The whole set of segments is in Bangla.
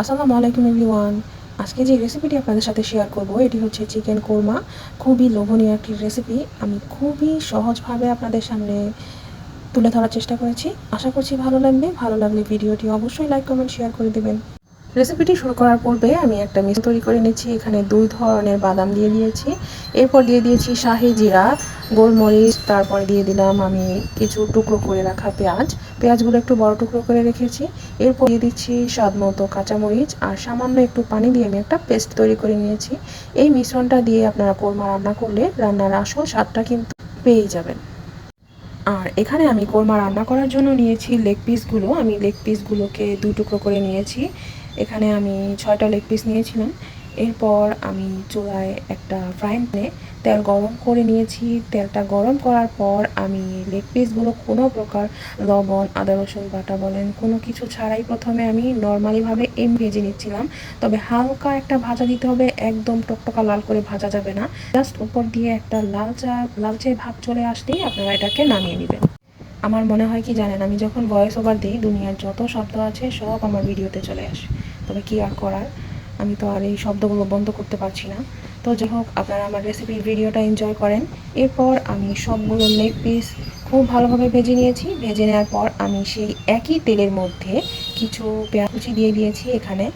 আসসালামু আলাইকুম এভরিওয়ান। আজকে যে রেসিপিটি আপনাদের সাথে শেয়ার করব, এটি হচ্ছে চিকেন কোরমা খুবই লোভনীয় একটি রেসিপি আমি খুবই সহজভাবে আপনাদের সামনে তুলে ধরার চেষ্টা করেছি। আশা করছি ভালো লাগবে। ভালো লাগলে ভিডিওটি অবশ্যই লাইক কমেন্ট শেয়ার করে দেবেন। রেসিপিটি শুরু করার পূর্বে আমি একটা মিশ্রণ তৈরি করে নিচ্ছি এখানে দুই ধরনের বাদাম দিয়ে দিয়েছি। এরপর দিয়ে দিয়েছি শাহি জিরা, গোলমরিচ, তারপরে দিয়ে দিলাম আমি কিছু টুকরো করে রাখা পেঁয়াজ। পেঁয়াজগুলো একটু বড় টুকরো করে রেখেছি। এরপর দিয়ে দিচ্ছি স্বাদ মতো কাঁচামরিচ আর সামান্য একটু পানি দিয়ে আমি একটা পেস্ট তৈরি করে নিয়েছি। এই মিশ্রণটা দিয়ে আপনারা কোরমা রান্না করলে রান্নার আসল স্বাদটা কিন্তু পেয়ে যাবেন। আর এখানে আমি কোরমা রান্না করার জন্য নিয়েছি লেগ পিসগুলো। আমি লেগ পিসগুলোকে দু টুকরো করে নিয়েছি। এখানে আমি ছয়টা লেগ পিস নিয়েছিলাম। এরপর আমি চুলায় একটা ফ্রাই প্যানে তেল গরম করে নিয়েছি। তেলটা গরম করার পর আমি লেগ পিসগুলো কোনো প্রকার লবণ, আদা, রসুন বাটা বলেন, কোনো কিছু ছাড়াই প্রথমে আমি নর্মালিভাবে এম ভেজে নিচ্ছিলাম। তবে হালকা একটা ভাজা দিতে হবে, একদম টকটকা লাল করে ভাজা যাবে না। জাস্ট উপর দিয়ে একটা লালচা লালচে ভাব চলে আসলেই আপনারা এটাকে নামিয়ে নেবেন। আমার মনে হয় কি জানেন, আমি যখন ভয়েস ওভার দিই, দুনিয়ার যত শব্দ আছে সব আমার ভিডিওতে চলে আসে। তবে কি আর করার, আমি তো আর এই শব্দগুলো বন্ধ করতে পারছি না। তো যাই হোক, আপনারা আমার রেসিপির ভিডিওটা এনজয় করেন। এরপর আমি সবগুলো লেগ পিস খুব ভালোভাবে ভেজে নিয়েছি। ভেজে নেওয়ার পর আমি সেই একই তেলের মধ্যে কিছু পেঁয়াজ কুচি দিয়ে দিয়েছি এখানে।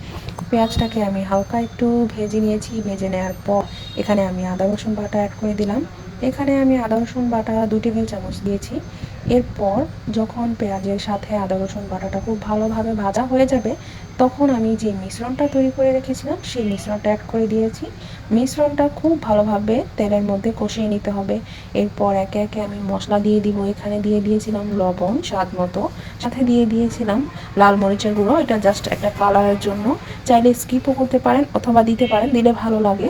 পেঁয়াজটাকে আমি হালকা একটু ভেজে নিয়েছি। ভেজে নেওয়ার পর এখানে আমি আদা রসুন বাটা অ্যাড করে দিলাম। এখানে আমি আদা রসুন বাটা দু টেবিল চামচ দিয়েছি। এরপর যখন পেঁয়াজের সাথে আদা, রসুন বাটাটা খুব ভালোভাবে ভাজা হয়ে যাবে, তখন আমি যে মিশ্রণটা তৈরি করে রেখেছিলাম, সেই মিশ্রণটা অ্যাড করে দিয়েছি। মিশ্রণটা খুব ভালোভাবে তেলের মধ্যে কষিয়ে নিতে হবে। এরপর একে একে আমি মশলা দিয়ে দিব। এখানে দিয়ে দিয়েছিলাম লবণ স্বাদ মতো। সাথে দিয়ে দিয়েছিলাম লাল মরিচের গুঁড়ো। এটা জাস্ট একটা কালারের জন্য। চাইলে স্কিপও করতে পারেন অথবা দিতে পারেন, দিলে ভালো লাগে।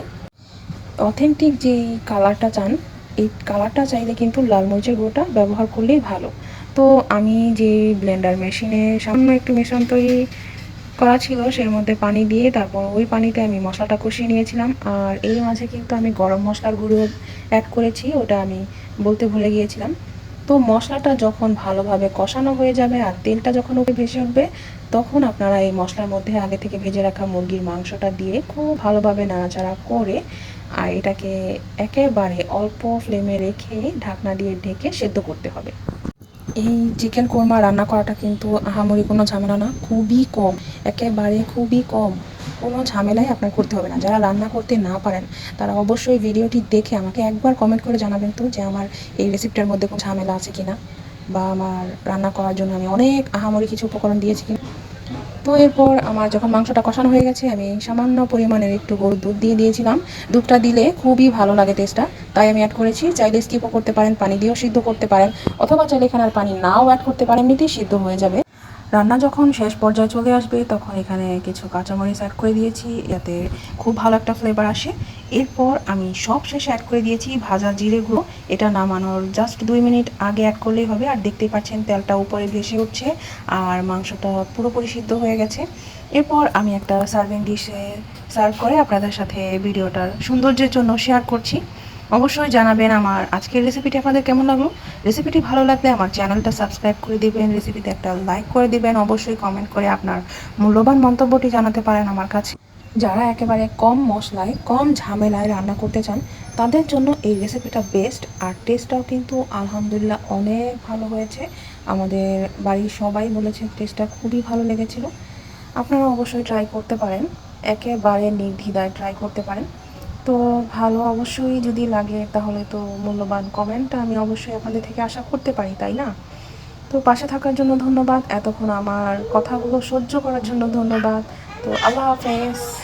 অথেন্টিক যেই কালারটা চান এই কালারটা চাইলে কিন্তু লাল মরিচের গুঁড়োটা ব্যবহার করলেই ভালো। তো আমি যে ব্লেন্ডার মেশিনে সামান্য একটু মিশ্রণ তৈরি করা ছিল, সের মধ্যে পানি দিয়ে তারপর ওই পানিতে আমি মশলাটা কষিয়ে নিয়েছিলাম। আর এর মাঝে কিন্তু আমি গরম মশলার গুঁড়ো অ্যাড করেছি, ওটা আমি বলতে ভুলে গিয়েছিলাম। তো মশলাটা যখন ভালোভাবে কষানো হয়ে যাবে আর তেলটা যখন ওকে ভেসে উঠবে, তখন আপনারা এই মশলার মধ্যে আগে থেকে ভেজে রাখা মুরগির মাংসটা দিয়ে খুব ভালোভাবে নাড়াচাড়া করে আর এটাকে একেবারে অল্প ফ্লেমে রেখে ঢাকনা দিয়ে ঢেকে সেদ্ধ করতে হবে। এই চিকেন কোরমা রান্না করাটা কিন্তু আহামরি কোনো ঝামেলা না, খুবই কম, একেবারে খুবই কম। কোনো ঝামেলাই আপনার করতে হবে না। যারা রান্না করতে না পারেন, তারা অবশ্যই ভিডিওটি দেখে আমাকে একবার কমেন্ট করে জানাবেন তো যে আমার এই রেসিপিটার মধ্যে কোনো ঝামেলা আছে কিনা বা আমার রান্না করার জন্য আমি অনেক আহামরি কিছু উপকরণ দিয়েছি কিনা। তো এরপর আমার যখন মাংসটা কষানো হয়ে গেছে, আমি সামান্য পরিমাণের একটু গরুর দুধ দিয়ে দিয়েছিলাম। দুধটা দিলে খুবই ভালো লাগে টেস্টটা তাই আমি অ্যাড করেছি, চাইলে স্কিপও করতে পারেন, পানি দিয়েও সিদ্ধ করতে পারেন, অথবা চাইলে এখানে আর পানি নাও অ্যাড করতে পারেন, এমনিতেই সিদ্ধ হয়ে যাবে। রান্না যখন শেষ পর্যায়ে চলে আসবে, তখন এখানে কিছু কাঁচামরিচ অ্যাড করে দিয়েছি, যাতে খুব ভালো একটা ফ্লেভার আসে। এরপর আমি সব শেষে অ্যাড করে দিয়েছি ভাজা জিরে গুঁড়ো। এটা নামানোর জাস্ট দুই মিনিট আগে অ্যাড করলেই হবে। আর দেখতেই পাচ্ছেন, তেলটা উপরে ভেসে উঠছে আর মাংসটা পুরোপুরি সিদ্ধ হয়ে গেছে। এরপর আমি একটা সার্ভিং ডিশে সার্ভ করে আপনাদের সাথে ভিডিওটার সৌন্দর্যের জন্য শেয়ার করছি। অবশ্যই জানাবেন আমার আজকের রেসিপিটি আপনাদের কেমন লাগল? রেসিপিটি ভালো লাগলে আমার চ্যানেলটা সাবস্ক্রাইব করে দিবেন রেসিপিতে একটা লাইক করে দিবেন, অবশ্যই কমেন্ট করে আপনার মূল্যবান মন্তব্যটি জানাতে পারেন আমার কাছে। যারা একেবারে কম মশলায়, কম ঝামেলায় রান্না করতে চান, তাদের জন্য এই রেসিপিটা বেস্ট আর টেস্টটাও কিন্তু আলহামদুলিল্লাহ অনেক ভালো হয়েছে। আমাদের বাড়ির সবাই বলেছে টেস্টটা খুবই ভালো লেগেছিল। আপনারা অবশ্যই ট্রাই করতে পারেন, একেবারে নির্দ্বিধায় ট্রাই করতে পারেন। তো ভালো অবশ্যই যদি লাগে, তাহলে তো মূল্যবান কমেন্ট আমি অবশ্যই আপনাদের থেকে আশা করতে পারি, তাই না? তো পাশে থাকার জন্য ধন্যবাদ, এতক্ষণ আমার কথাগুলো সহ্য করার জন্য ধন্যবাদ। তো আল্লাহ হাফেজ।